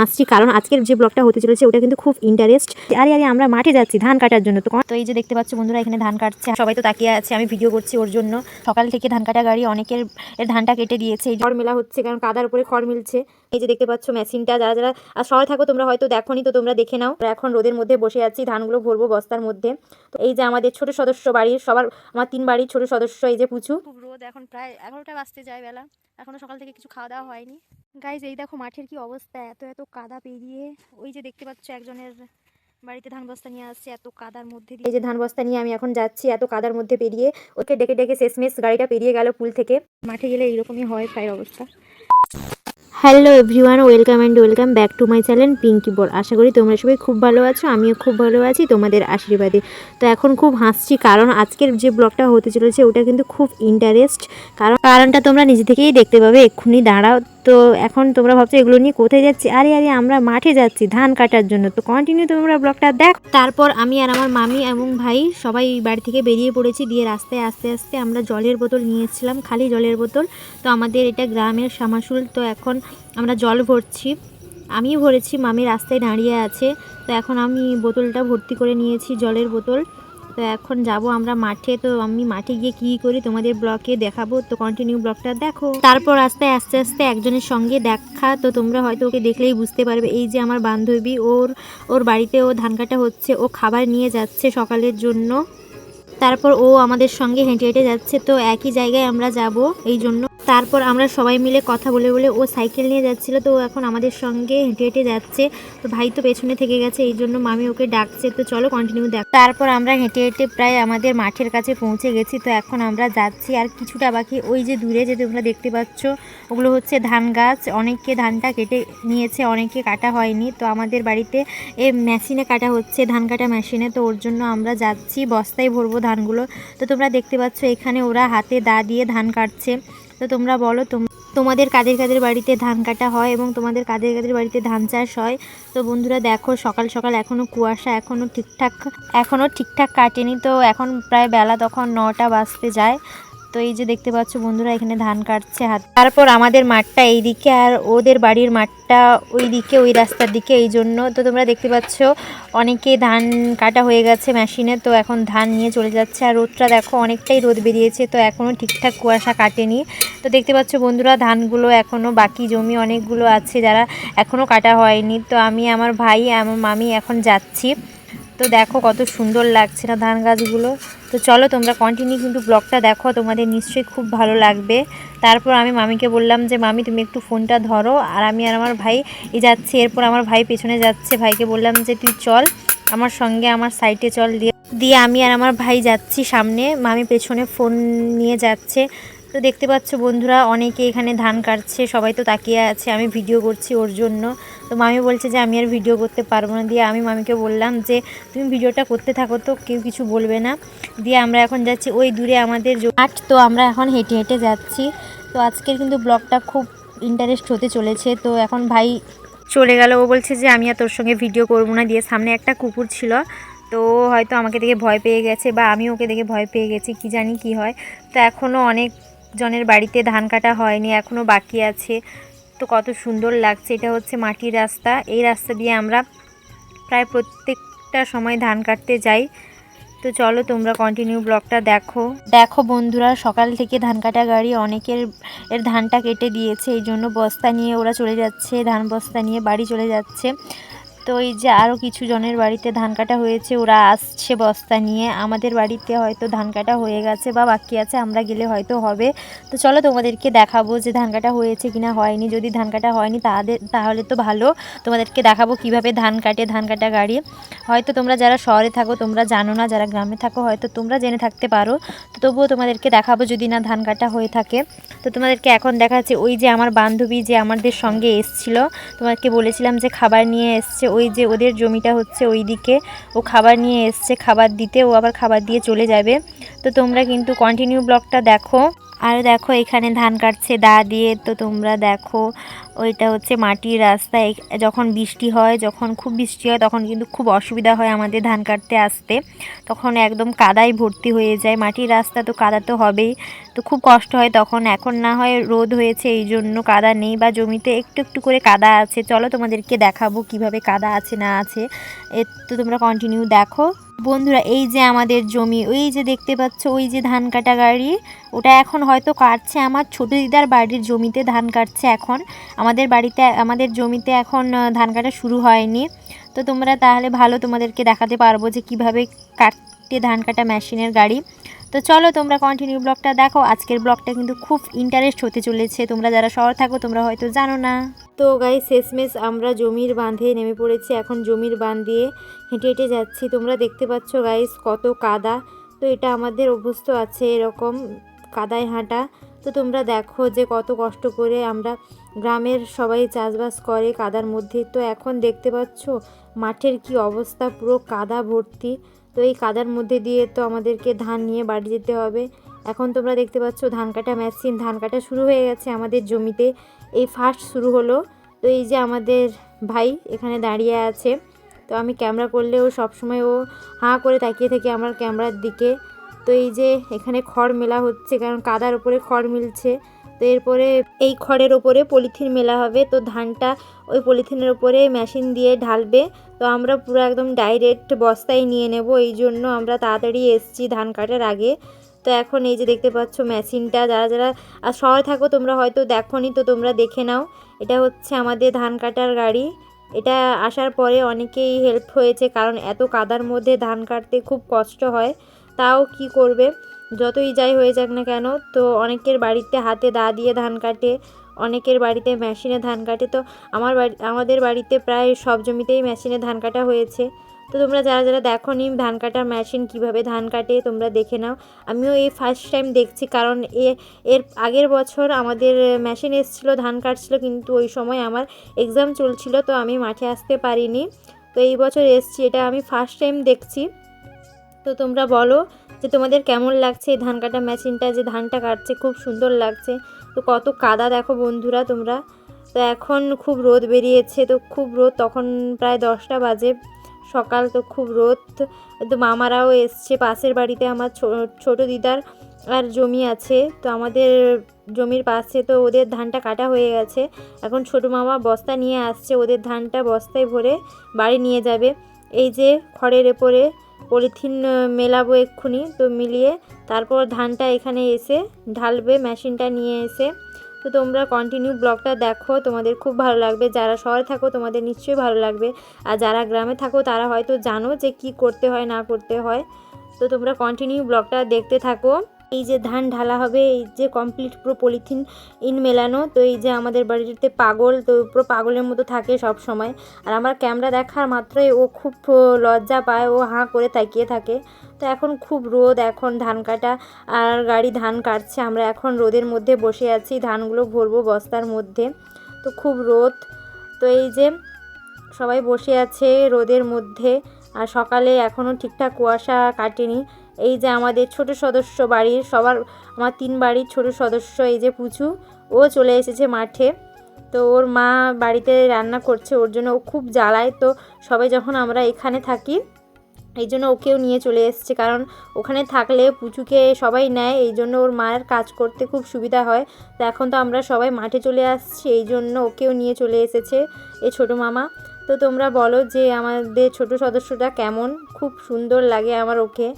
হাসছি কারণ আজকের যে ব্লগটা হতে চলেছে ওটা কিন্তু খুব ইন্টারেস্ট আরে আরে আমরা মাঠে যাচ্ছি ধান কাটার জন্য। তো তো এই যে দেখতে পাচ্ছ বন্ধুরা এখানে ধান কাটছে। সবাই তো তাকিয়ে আছে আমি ভিডিও করছি ওর জন্য। সকাল থেকে ধান কাটা গাড়ি অনেকের এর ধানটা কেটে দিয়েছে। এই খড় মেলা হচ্ছে কারণ কাদার উপরে খড় মিলছে। এই যে দেখতে পাচ্ছ মেশিনটা যারা যারা আর শহরে থাকো তোমরা হয়তো দেখোনি তো তোমরা দেখে নাও। এখন রোদের মধ্যে বসে আছি ধানগুলো ভরবো বস্তার মধ্যে। তো এই যে আমাদের ছোট সদস্য বাড়ির সবার আমার তিন বাড়ির ছোট সদস্য এই যে পুচু। রোদ এখন প্রায় এগারোটা বাজতে যায় বেলা। এখনও সকাল থেকে কিছু খাওয়া দাওয়া হয়নি। গাইজ এই দেখো মাঠের কি অবস্থা এত এত কাদা পেরিয়ে। ওই যে দেখতে পাচ্ছ একজনের বাড়িতে ধান বস্তা নিয়ে আসছে এত কাদার মধ্যে দিয়ে। এই যে ধান বস্তা নিয়ে আমি এখন যাচ্ছি এত কাদার মধ্যে পেরিয়ে। ওকে ডেকে ডেকে শেষমেশ গাড়িটা পেরিয়ে গেল পুল থেকে। মাঠে গেলে এইরকমই হয় প্রায় অবস্থা। Hello everyone, welcome and welcome back to my channel Pinki বল আশা করি তোমরা সবাই খুব ভালো আছো, আমিও খুব ভালো আছি, তোমাদের আশীর্বাদে। তো এখন খুব হাসছি কারণ আজকের যে ব্লগটা হতে চলেছে, ওটা কিন্তু খুব ইন্টারেস্ট কারণ কারণটা তোমরা নিজে থেকেই দেখতে পাবে। এক্ষুনি দাঁড়াও তো এখন তোমরা ভাবছ এগুলো নিয়ে কোথায় যাচ্ছি? আরে আরে, আমরা মাঠে যাচ্ছি ধান কাটার জন্য। তো কন্টিনিউ তোমরা ব্লগটা দেখ। তারপর আমি আর আমার মামি এবং ভাই সবাই বাড়ি থেকে বেরিয়ে পড়েছি দিয়ে রাস্তায় আস্তে আস্তে আমরা জলের বোতল নিয়েছিলাম, খালি জলের বোতল। তো আমাদের এটা গ্রামের সামাশুল তো এখন আমরা জল ভরছি। আমি ভরেছি, মামি রাস্তায় দাঁড়িয়ে আছে। তো এখন আমি বোতলটা ভর্তি করে নিয়েছি জলের বোতল। তো এখন যাব আমরা মাঠে। তো আমি মাঠে গিয়ে কি করি তোমাদের ব্লকে দেখাবো। তো কন্টিনিউ ব্লকটা দেখো। তারপর আস্তে আস্তে আস্তে একজনের সঙ্গে দেখা। তো তোমরা হয়তো ওকে দেখলেই বুঝতে পারবে, এই যে আমার বান্ধবী, ওর ওর বাড়িতে ও ধান কাটা হচ্ছে, ও খাবার নিয়ে যাচ্ছে সকালের জন্য। তারপর ও আমাদের সঙ্গে হেঁটে হেঁটে যাচ্ছে। তো একই জায়গায় আমরা যাব, এই জন্য। তারপর আমরা সবাই মিলে কথা বলে বলে ও সাইকেল নিয়ে যাচ্ছিল, তো ও এখন আমাদের সঙ্গে হেঁটে হেঁটে যাচ্ছে। তো ভাই তো পেছনে থেকে গেছে, এই জন্য মামি ওকে ডাকছে। তো চলো কন্টিনিউ দেখ। তারপর আমরা হেঁটে হেঁটে প্রায় আমাদের মাঠের কাছে পৌঁছে গেছি। তো এখন আমরা যাচ্ছি আর কিছুটা বাকি ওই যে দূরে যে তোমরা দেখতে পাচ্ছ, ওগুলো হচ্ছে ধান গাছ। অনেকে ধানটা কেটে নিয়েছে অনেকে কাটা হয়নি। তো আমাদের বাড়িতে এ মেশিনে কাটা হচ্ছে, ধান কাটা মেশিনে তো ওর জন্য আমরা যাচ্ছি, বস্তায় ভরবো ধানগুলো। তো তোমরা দেখতে পাচ্ছ এখানে ওরা হাতে দা দিয়ে ধান কাটছে। তো তোমরা বলো, তোম- তোমাদের কাদের কাদের বাড়িতে ধান কাটা হয় এবং তোমাদের কাদের কাদের বাড়িতে ধান চাষ হয়? তো বন্ধুরা দেখো, সকাল সকাল এখনও কুয়াশা এখনও ঠিকঠাক এখনও ঠিকঠাক কাটেনি। তো এখন প্রায় বেলা তখন নটা বাজতে যায়। তো এই যে দেখতে পাচ্ছ বন্ধুরা, এখানে ধান কাটছে হাত, তারপর আমাদের মাঠটা এই দিকে আর ওদের বাড়ির মাঠটা ওই দিকে ওই রাস্তার দিকে এই জন্য। তো তোমরা দেখতে পাচ্ছ, অনেকে ধান কাটা হয়ে গেছে মেশিনে। তো এখন ধান নিয়ে চলে যাচ্ছে। আর রোদটা দেখো, অনেকটাই রোদ বেরিয়েছে। তো এখনও ঠিকঠাক কুয়াশা কাটেনি। তো দেখতে পাচ্ছ বন্ধুরা, ধানগুলো এখনও বাকি, জমি অনেকগুলো আছে যারা এখনও কাটা হয়নি। তো আমি, আমার ভাই, আমার মামি এখন যাচ্ছি। তো দেখো কত সুন্দর লাগছে না ধান গাছগুলো। তো চলো তোমরা কন্টিনিউ কিন্তু ব্লগটা দেখো, তোমাদের নিশ্চয়ই খুব ভালো লাগবে। তারপর আমি মামিকে বললাম যে, মামি, তুমি একটু ফোনটা ধরো। আর আমি আর আমার ভাই এই যাচ্ছি। এরপর আমার ভাই পেছনে যাচ্ছে। ভাইকে বললাম যে, তুই চল, আমার সঙ্গে আমার সাইটে চল। দিয়ে দিয়ে আমি আর আমার ভাই যাচ্ছি সামনে। মামি পেছনে ফোন নিয়ে যাচ্ছে। তো দেখতে পাচ্ছ বন্ধুরা, অনেকে এখানে ধান কাটছে, সবাই তো তাকিয়ে আছে, আমি ভিডিও করছি ওর জন্য। তো মামি বলছে যে, আমি আর ভিডিও করতে পারব না। দিয়ে আমি মামিকে বললাম যে, তুমি ভিডিওটা করতে থাকো তো, কেউ কিছু বলবে না। দিয়ে আমরা এখন যাচ্ছি ওই দূরে আমাদের মাঠ তো আমরা এখন হেঁটে হেঁটে যাচ্ছি। তো আজকের কিন্তু ব্লগটা খুব ইন্টারেস্ট হতে চলেছে। তো এখন ভাই চলে গেল। ও বলছে যে, আমি আর তোর সঙ্গে ভিডিও করব না। দিয়ে সামনে একটা কুকুর ছিল। তো হয়তো আমাকে দেখে ভয় পেয়ে গেছে বা আমি ওকে দেখে ভয় পেয়ে গেছি, কি জানি কি হয়। তো এখনও অনেক জনের বাড়িতে ধান কাটা হয়নি এখনও বাকি আছে। তো কত সুন্দর লাগছে, এটা হচ্ছে মাটির রাস্তা। এই রাস্তা দিয়ে আমরা প্রায় প্রত্যেকটা সময় ধান কাটতে যাই। তো চলো তোমরা কন্টিনিউ ব্লগটা দেখো। দেখো বন্ধুরা, সকাল থেকে ধান কাটা গাড়ি অনেকের এর ধানটা কেটে দিয়েছে, এই জন্য বস্তা নিয়ে ওরা চলে যাচ্ছে, ধান বস্তা নিয়ে বাড়ি চলে যাচ্ছে। তো এই যে আরও কিছু জনের বাড়িতে ধান কাটা হয়েছে, ওরা আসছে বস্তা নিয়ে। আমাদের বাড়িতে হয়তো ধান কাটা হয়ে গেছে বা বাকি আছে, আমরা গেলে হয়তো হবে। তো চলো তোমাদেরকে দেখাবো যে ধান কাটা হয়েছে কিনা হয়নি। যদি ধান কাটা হয়নি তাদের, তাহলে তো ভালো। তোমাদেরকে দেখাবো কীভাবে ধান কাটে, ধান কাটা গাড়ি। হয়তো তোমরা যারা শহরে থাকো, তোমরা জানো না, যারা গ্রামে থাকো, হয়তো তোমরা জেনে থাকতে পারো। তো তবুও তোমাদেরকে দেখাবো যদি না ধান কাটা হয়ে থাকে। তো তোমাদেরকে এখন দেখাচ্ছি, ওই যে আমার বান্ধবী যে আমাদের সঙ্গে এসছিল তোমাকে বলেছিলাম যে খাবার নিয়ে এসছে ওই যে ওদের জমিটা হচ্ছে ওই দিকে ও খাবার নিয়ে এসছে, খাবার দিতে, ও আবার খাবার দিয়ে চলে যাবে। তো তোমরা কিন্তু কন্টিনিউ ব্লগটা দেখো। আর দেখো, এখানে ধান কাটছে, দা দিয়ে। তো তোমরা দেখো, ওইটা হচ্ছে মাটির রাস্তা। যখন বৃষ্টি হয়, যখন খুব বৃষ্টি হয়, তখন কিন্তু খুব অসুবিধা হয় আমাদের ধান কাটতে আসতে। তখন একদম কাদায় ভর্তি হয়ে যায়। মাটির রাস্তা তো কাদা তো হবেই। তো খুব কষ্ট হয় তখন। এখন না হয় রোদ হয়েছে, এই জন্য কাদা নেই বা জমিতে একটু একটু করে কাদা আছে। চলো তোমাদেরকে দেখাবো কীভাবে কাদা আছে না আছে। এ, তো তোমরা কন্টিনিউ দেখো। বন্ধুরা, এই যে আমাদের জমি, ওই যে দেখতে পাচ্ছ, ওই যে ধান কাটা গাড়ি, ওটা এখন হয়তো কাটছে আমার ছোটো দিদার বাড়ির জমিতে ধান কাটছে এখন। আমাদের বাড়িতে, আমাদের জমিতে এখন ধান কাটা শুরু হয়নি। তো তোমরা তাহলে ভালো তোমাদেরকে দেখাতে পারব যে কীভাবে কাটতে ধান কাটা মেশিনের গাড়ি। তো চলো তোমরা কন্টিনিউ ব্লগটা দেখো। আজকের ব্লগটা কিন্তু খুব ইন্টারেস্ট হতে চলেছে। তোমরা যারা শহর থাকো, তোমরা হয়তো জানো না। তো গাই শেষমেশ আমরা জমির বাঁধে নেমে পড়েছি। এখন জমির বাঁধ দিয়ে হেঁটে হেঁটে যাচ্ছি। তোমরা দেখতে পাচ্ছ গাইস কত কাদা। তো এটা আমাদের অভ্যস্ত আছে এরকম কাদায় হাঁটা। তো তোমরা দেখো যে কত কষ্ট করে আমরা গ্রামের সবাই চাষবাস করে কাদার মধ্যে তো এখন দেখতে পাচ্ছ মাঠের কি অবস্থা, পুরো কাদা ভর্তি। তো এই কাদার মধ্যে দিয়ে তো আমাদেরকে ধান নিয়ে বাড়ি যেতে হবে। এখন তোমরা দেখতে পাচ্ছ ধান কাটা মেশিন ধান কাটা শুরু হয়ে গেছে আমাদের জমিতে। এই ফার্স্ট শুরু হলো। তো এই যে আমাদের ভাই এখানে দাঁড়িয়ে আছে। তো আমি ক্যামেরা করলে ও সবসময় ও হাঁ করে তাকিয়ে থাকে আমার ক্যামেরার দিকে। তো এই যে এখানে খড় মেলা হচ্ছে, কারণ কাদার ওপরে খড় মিলছে। তো এরপরে এই খড়ের ওপরে পলিথিন মেলা হবে। তো ধানটা ওই পলিথিনের ওপরে মেশিন দিয়ে ঢালবে। তো আমরা পুরো একদম ডাইরেক্ট বস্তায় নিয়ে নেব। এই জন্য আমরা তাড়াতাড়ি এসছি ধান কাটার আগে। তো এখন এই যে দেখতে পাচ্ছ মেশিনটা, যারা যারা, আর শহরে থাকো, তোমরা হয়তো দেখোনি, তো তোমরা দেখে নাও। এটা হচ্ছে আমাদের ধান কাটার গাড়ি। এটা আসার পরে অনেকেই হেল্প হয়েছে, কারণ এত কাদার মধ্যে ধান কাটতে খুব কষ্ট হয়। তাও কি করবে? যতই যাই হয়ে যাক না কেন, তো অনেকের বাড়িতে হাতে দা দিয়ে ধান কাটে, অনেকের বাড়িতে মেশিনে ধান কাটে। তো আমার বাড়ি, আমাদের বাড়িতে প্রায় সব জমিতেই মেশিনে ধান কাটা হয়েছে। তো তোমরা যারা যারা দেখো নি ধান কাটার মেশিন কীভাবে ধান কাটে তোমরা দেখে নাও। আমিও এই ফার্স্ট টাইম দেখছি কারণ এ, এর আগের বছর আমাদের মেশিন এসেছিল, ধান কাটছিল, কিন্তু ওই সময় আমার এক্সাম চলছিল, তো আমি মাঠে আসতে পারিনি। তো এই বছর এসছি, এটা আমি ফার্স্ট টাইম দেখছি। তো তোমরা বলো যে তোমাদের কেমন লাগছে এই ধান কাটা মেশিনটা যে ধানটা কাটছে, খুব সুন্দর লাগছে। তো কত কাদা দেখো বন্ধুরা তোমরা। তো এখন খুব রোদ বেরিয়েছে, তো খুব রোদ, তখন প্রায় দশটা বাজে। সকাল তো খুব রোদ। তো মামারাও এসছে পাশের বাড়িতে, আমার ছোট দিদার আর জমি আছে। তো আমাদের জমির পাশে তো ওদের ধানটা কাটা হয়ে গেছে। এখন ছোট মামা বস্তা নিয়ে আসছে, ওদের ধানটা বস্তায় ভরে বাড়ি নিয়ে যাবে। এই যে খড়ের এপরে পলিথিন মেলাবো এক্ষুনি। তো মিলিয়ে তারপর ধানটা এখানে এসে ঢালবে, মেশিনটা নিয়ে এসে তো তোমরা কন্টিনিউ ব্লগটা দেখো, তোমাদের খুব ভালো লাগবে। যারা শহরে থাকো, তোমাদের নিশ্চয়ই ভালো লাগবে। আর যারা গ্রামে থাকো, তারা হয়তো জানো যে কি করতে হয়, না করতে হয়। তো তোমরা কন্টিনিউ ব্লগটা দেখতে থাকো। এই যে ধান ঢালা হবে, এই যে কমপ্লিট পুরো পলিথিন ইন মেলানো, তো এই যে আমাদের বাড়িতে পাগল, তো পুরো পাগলের মতো থাকে সব সময়। আর আমার ক্যামেরা দেখার মাত্রই ও খুব লজ্জা পায়, ও হাঁ করে তাকিয়ে থাকে। তো এখন খুব রোদ, এখন ধান কাটা, আর গাড়ি ধান কাটছে। আমরা এখন রোদের মধ্যে বসে আছি, ধানগুলো ভরবো বস্তার মধ্যে। তো খুব রোদ। তো এই যে সবাই বসে আছে রোদের মধ্যে, আর সকালে এখনও ঠিকঠাক কুয়াশা কাটেনি। এই যে আমাদের ছোট সদস্য বাড়ির সবার, আমার তিন বাড়ির ছোট সদস্য, এই যে পুচু, ও চলে এসেছে মাঠে। তো ওর মা বাড়িতে রান্না করছে, ওর জন্য ও খুব জ্বালায়। তো সবাই যখন আমরা এখানে থাকি, এই জন্য ওকেও নিয়ে চলে এসছে। কারণ ওখানে থাকলে পুচুকে সবাই নেয়, এই জন্য ওর মায়ের কাজ করতে খুব সুবিধা হয়। তো এখন তো আমরা সবাই মাঠে চলে আসছি, এই জন্য ওকেও নিয়ে চলে এসেছে এই ছোটো মামা। তো তোমরা বলো যে আমাদের ছোট সদস্যটা কেমন? খুব সুন্দর লাগে আমার ওকে।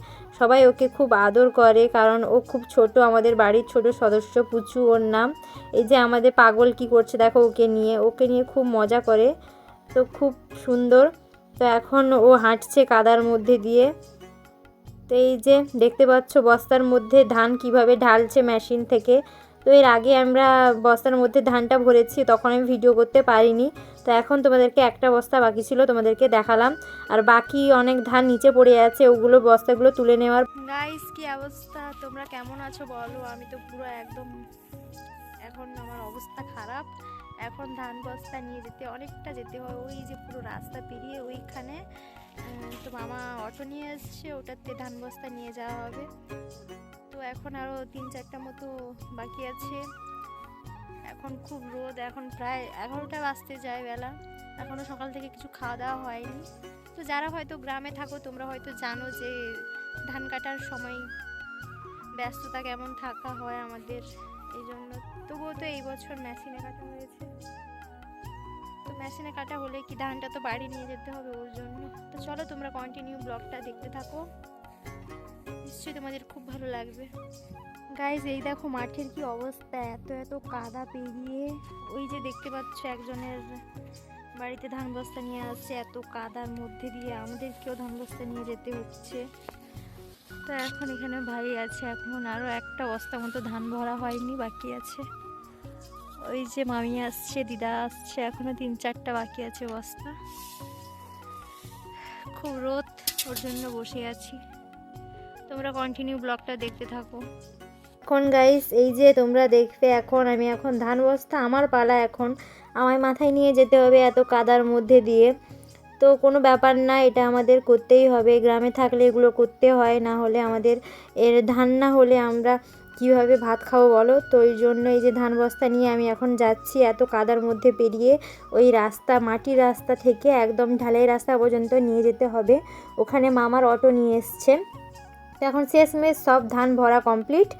সবাই ওকে খুব আদর করে, কারণ ও খুব ছোট, আমাদের বাড়ির ছোট সদস্য পুচু ওর নাম। এই যে আমাদের পাগল কি করছে, দেখো ওকে নিয়ে ওকে নিয়ে খুব মজা করে, তো খুব সুন্দর। তো এখন ও হাঁটছে কাদার মধ্যে দিয়ে। তো এই যে দেখতে পাচ্ছ বস্তার মধ্যে ধান কীভাবে ঢালছে মেশিন থেকে। তো এর আগে আমরা বস্তার মধ্যে ধানটা ভরেছি, তখন আমি ভিডিও করতে পারিনি। তো এখন তোমাদেরকে একটা বস্তা বাকি ছিল, তোমাদেরকে দেখালাম। আর বাকি অনেক ধান নিচে পড়ে আছে, ওগুলো বস্তাগুলো তুলে নেওয়ার গাইস কি অবস্থা? তোমরা কেমন আছো বলো? আমি তো পুরো একদম এখন আমার অবস্থা খারাপ। এখন ধান বস্তা নিয়ে যেতে অনেকটা যেতে হয়। ওই যে পুরো রাস্তা পেরিয়ে ওইখানে তো মামা অটো নিয়ে এসছে, ওটাতে ধান বস্তা নিয়ে যাওয়া হবে। তো এখন আরও তিন চারটা মতো বাকি আছে। এখন খুব রোদ, এখন প্রায় এগারোটা বাজতে যায় বেলা। এখনও সকাল থেকে কিছু খাওয়া দাওয়া হয়নি। তো যারা হয়তো গ্রামে থাকো, তোমরা হয়তো জানো যে ধান কাটার সময় ব্যস্ততা কেমন থাকা হয় আমাদের এই জন্য তবুও তো এই বছর মেশিনে কাটা হয়েছে। তো মেশিনে কাটা হলে কি ধানটা তো বাড়ি নিয়ে যেতে হবে ওর জন্য। তো চলো তোমরা কন্টিনিউ ব্লগটা দেখতে থাকো। নিশ্চয়ই তোমাদের খুব ভালো লাগবে। গাইজ এই দেখো মাঠের কি অবস্থা? এত এত কাদা পেরিয়ে। ওই যে দেখতে পাচ্ছ একজনের বাড়িতে ধান বস্তা নিয়ে আসছে, এত কাদার মধ্যে দিয়ে আমাদেরকেও ধান বস্তা নিয়ে যেতে হচ্ছে। তো এখন এখানে ভাই আছে, এখন আরও একটা বস্তা মতো ধান ভরা হয়নি, বাকি আছে। ওই যে মামি আসছে, দিদা আসছে এখনও তিন চারটা বাকি আছে বস্তা। খুব রোদ, ওর জন্য বসে আছি। তোমরা কন্টিনিউ ব্লগটা দেখতে থাকো। এখন গাইস এই যে তোমরা দেখবে এখন, আমি এখন ধান বস্তা আমার পালা এখন। আমায় মাথায় নিয়ে যেতে হবে এত কাদার মধ্যে দিয়ে। তো কোনো ব্যাপার না, এটা আমাদের করতেই হবে। গ্রামে থাকলে এগুলো করতে হয়, না হলে আমাদের এর ধান না হলে আমরা কীভাবে ভাত খাব বলো? তো ওই জন্য এই যে ধান বস্তা নিয়ে আমি এখন যাচ্ছি এত কাদার মধ্যে পেরিয়ে। ওই রাস্তা, মাটির রাস্তা থেকে একদম ঢালাই রাস্তা পর্যন্ত নিয়ে যেতে হবে। ওখানে মামার অটো নিয়ে এসছে। এখন শেষমেশ সব ধান ভরা কমপ্লিট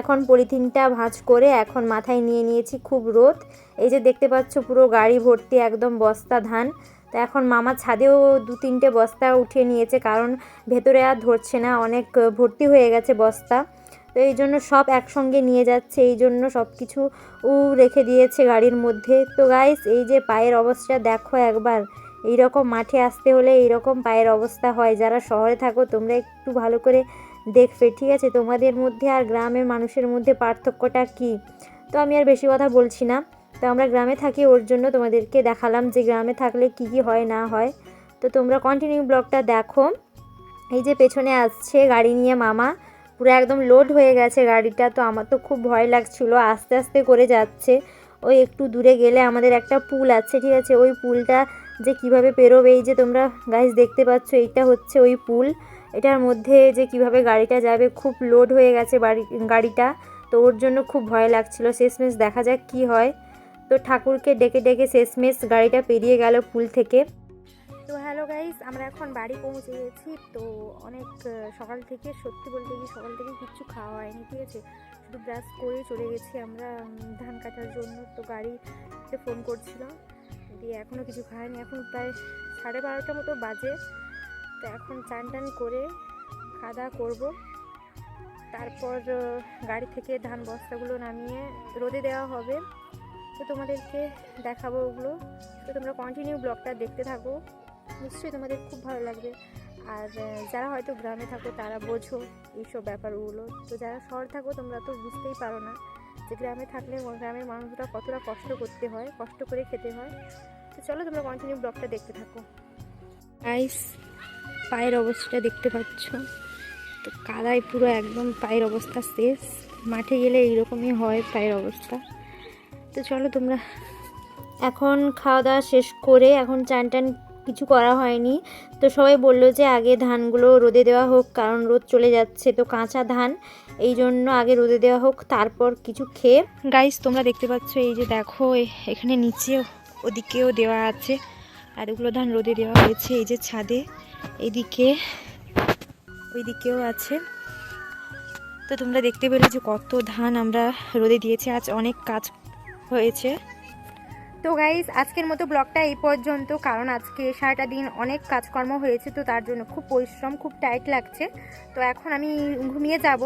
এখন পলিথিনটা ভাঁজ করে এখন মাথায় নিয়ে নিয়েছি খুব রোদ। এই যে দেখতে পাচ্ছ পুরো গাড়ি ভর্তি একদম বস্তা ধান। তো এখন মামা ছাদেও দু তিনটে বস্তা উঠিয়ে নিয়েছে কারণ ভেতরে আর ধরছে না, অনেক ভর্তি হয়ে গেছে বস্তা। তো এই জন্য সব একসঙ্গে নিয়ে যাচ্ছে, এই জন্য সব কিছু রেখে দিয়েছে গাড়ির মধ্যে। তো গাইস এই যে পায়ের অবস্থা দেখো একবার। এই রকম মাঠে আসতে হলে এই রকম পায়ের অবস্থা হয়। যারা শহরে থাকো, তোমরা একটু ভালো করে দেখবে, ঠিক আছে? তোমাদের মধ্যে আর গ্রামের মানুষের মধ্যে পার্থক্যটা কি? তো আমি আর বেশি কথা বলছি না। তো আমরা গ্রামে থাকি, ওর জন্য তোমাদেরকে দেখালাম যে গ্রামে থাকলে কি কি হয়, না হয়। তো তোমরা কন্টিনিউ ব্লগটা দেখো। এই যে পেছনে আসছে গাড়ি নিয়ে মামা। পুরো একদম লোড হয়ে গেছে গাড়িটা, তো আমার তো খুব ভয় লাগছিল। আস্তে আস্তে করে যাচ্ছে। ওই একটু দূরে গেলে আমাদের একটা পুল আছে, ঠিক আছে? ওই পুলটা যে কীভাবে পেরোবে, এই যে তোমরা গাইজ দেখতে পাচ্ছ, এইটা হচ্ছে ওই পুল। এটার মধ্যে যে কীভাবে গাড়িটা যাবে, খুব লোড হয়ে গেছে বাড়ি, গাড়িটা। তো ওর জন্য খুব ভয় লাগছিল। শেষমেশ দেখা যাক কি হয়। তো ঠাকুরকে ডেকে ডেকে শেষমেশ গাড়িটা পেরিয়ে গেল পুল থেকে। তো হ্যালো গাইস আমরা এখন বাড়ি পৌঁছে গেছি। তো অনেক সকাল থেকে, সত্যি বলতে গিয়ে সকাল থেকে কিচ্ছু খাওয়া হয়নি, ঠিক আছে? শুধু ব্রাশ করে চলে গেছি আমরা ধান কাটার জন্য। তো গাড়িতে ফোন করছিলাম। দিয়ে এখনও কিছু খাইনি এখন প্রায় সাড়ে বারোটা মতো বাজে। তো এখন চান টান করে খাওয়া দাওয়া করব। তারপর গাড়ি থেকে ধান বস্তাগুলো নামিয়ে রোদে দেওয়া হবে। তো তোমাদেরকে দেখাবো ওগুলো। তো তোমরা কন্টিনিউ ব্লগটা দেখতে থাকো। নিশ্চয়ই তোমাদের খুব ভালো লাগবে। আর যারা হয়তো গ্রামে থাকো তারা বোঝো এইসব ব্যাপারগুলো। তো যারা শহর থাকো তোমরা তো বুঝতেই পারো না। যে গ্রামে থাকলে গ্রামের মানুষরা কতটা কষ্ট করতে হয়, কষ্ট করে খেতে হয়। তো চলো তোমরা কন্টিনিউ ব্লগটা দেখতে থাকো। আইস পায়ের অবস্থাটা দেখতে পাচ্ছ। তো কাদায় পুরো একদম পায়ের অবস্থা শেষ। মাঠে গেলে এইরকমই হয় পায়ের অবস্থা। তো চলো তোমরা এখন খাওয়া দাওয়া শেষ করে এখন চান টান কিছু করা হয়নি। তো সবাই বলল যে আগে ধানগুলো রোদে দেওয়া হোক, কারণ রোদ চলে যাচ্ছে। তো কাঁচা ধান, এই জন্য আগে রোদে দেওয়া হোক, তারপর কিছু খেয়ে গাইস তোমরা দেখতে পাচ্ছ এই যে দেখো এখানে নিচে ওদিকেও দেওয়া আছে। আর এগুলো ধান রোদে দেওয়া হয়েছে এই যে ছাদে। এদিকে, ওইদিকেও আছে। তো তোমরা দেখতে পেলে যে কত ধান আমরা রোদে দিয়েছি। আজ অনেক কাজ হয়েছে। তো গাইজ আজকের মতো ব্লগটা এই পর্যন্ত। কারণ আজকে সারাটা দিন অনেক কাজকর্ম হয়েছে, তো তার জন্য খুব পরিশ্রম, খুব টাইট লাগছে। তো এখন আমি ঘুমিয়ে যাব।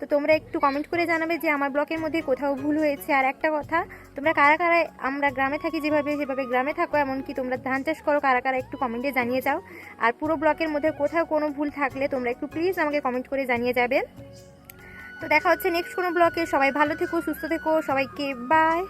তো তোমরা একটু কমেন্ট করে জানাবে যে আমার ব্লগের মধ্যে কোথাও ভুল হয়েছে। আর একটা কথা, তোমরা কারা কারা আমরা গ্রামে থাকি যেভাবে যেভাবে গ্রামে থাকো, এমনকি তোমরা ধান চাষ করো, কারা কারা একটু কমেন্টে জানিয়ে যাও। আর পুরো ব্লগের মধ্যে কোথাও কোনো ভুল থাকলে তোমরা একটু প্লিজ আমাকে কমেন্ট করে জানিয়ে যাবে। তো দেখা হচ্ছে নেক্সট কোনো ব্লগে সবাই ভালো থেকো, সুস্থ থেকো, সবাইকে বাই